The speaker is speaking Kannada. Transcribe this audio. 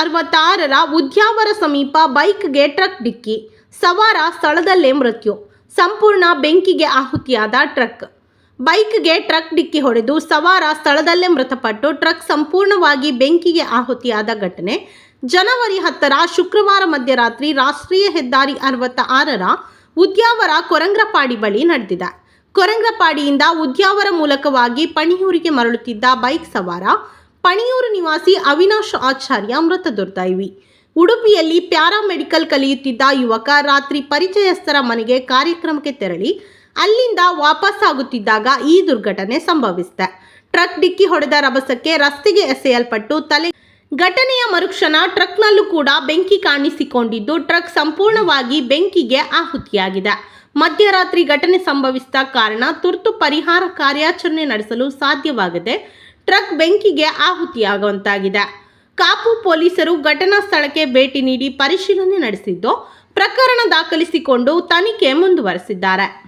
ಅರವತ್ತಾರರ ಉದ್ಯಾವರ ಸಮೀಪ ಬೈಕ್ಗೆ ಟ್ರಕ್ ಡಿಕ್ಕಿ, ಸವಾರ ಸ್ಥಳದಲ್ಲೇ ಮೃತ್ಯು, ಸಂಪೂರ್ಣ ಬೆಂಕಿಗೆ ಆಹುತಿಯಾದ ಟ್ರಕ್. ಬೈಕ್ಗೆ ಟ್ರಕ್ ಡಿಕ್ಕಿ ಹೊಡೆದು ಸವಾರ ಸ್ಥಳದಲ್ಲೇ ಮೃತಪಟ್ಟು ಟ್ರಕ್ ಸಂಪೂರ್ಣವಾಗಿ ಬೆಂಕಿಗೆ ಆಹುತಿಯಾದ ಘಟನೆ. ಜನವರಿ ಹತ್ತರ ಶುಕ್ರವಾರ ಮಧ್ಯರಾತ್ರಿ ರಾಷ್ಟ್ರೀಯ ಹೆದ್ದಾರಿ ಅರವತ್ತ ಆರರ ಉದ್ಯಾವರ ಕೊರಂಗ್ರಪಾಡಿ ಬಳಿ ನಡೆದಿದೆ. ಕೊರಂಗ್ರಪಾಡಿಯಿಂದ ಉದ್ಯಾವರ ಮೂಲಕವಾಗಿ ಪಣಿಯೂರಿಗೆ ಮರಳುತ್ತಿದ್ದ ಬೈಕ್ ಸವಾರ ಪಣಿಯೂರು ನಿವಾಸಿ ಅವಿನಾಶ್ ಆಚಾರ್ಯ ಮೃತ ದುರ್ದೈವಿ ಉಡುಪಿಯಲ್ಲಿ ಪ್ಯಾರಾಮೆಡಿಕಲ್ ಕಲಿಯುತ್ತಿದ್ದ ಯುವಕ ರಾತ್ರಿ ಪರಿಚಯಸ್ಥರ ಮನೆಗೆ ಕಾರ್ಯಕ್ರಮಕ್ಕೆ ತೆರಳಿ, ಅಲ್ಲಿಂದ ವಾಪಸ್ಸಾಗುತ್ತಿದ್ದಾಗ ಈ ದುರ್ಘಟನೆ ಸಂಭವಿಸಿದೆ. ಟ್ರಕ್ ಡಿಕ್ಕಿ ಹೊಡೆದ ರಭಸಕ್ಕೆ ರಸ್ತೆಗೆ ಎಸೆಯಲ್ಪಟ್ಟು ತಲೆ ಘಟನೆಯ ಮರುಕ್ಷಣ ಟ್ರಕ್ನಲ್ಲೂ ಕೂಡ ಬೆಂಕಿ ಕಾಣಿಸಿಕೊಂಡಿದ್ದು, ಟ್ರಕ್ ಸಂಪೂರ್ಣವಾಗಿ ಬೆಂಕಿಗೆ ಆಹುತಿಯಾಗಿದೆ. ಮಧ್ಯರಾತ್ರಿ ಘಟನೆ ಸಂಭವಿಸಿದ ಕಾರಣ ತುರ್ತು ಪರಿಹಾರ ಕಾರ್ಯಾಚರಣೆ ನಡೆಸಲು ಸಾಧ್ಯವಾಗದೆ ಟ್ರಕ್ ಬೆಂಕಿಗೆ ಆಹುತಿಯಾಗುವಂತಾಗಿದೆ. ಕಾಪು ಪೊಲೀಸರು ಘಟನಾ ಸ್ಥಳಕ್ಕೆ ಭೇಟಿ ನೀಡಿ ಪರಿಶೀಲನೆ ನಡೆಸಿದ್ದು, ಪ್ರಕರಣ ದಾಖಲಿಸಿಕೊಂಡು ತನಿಖೆ ಮುಂದುವರೆಸಿದ್ದಾರೆ.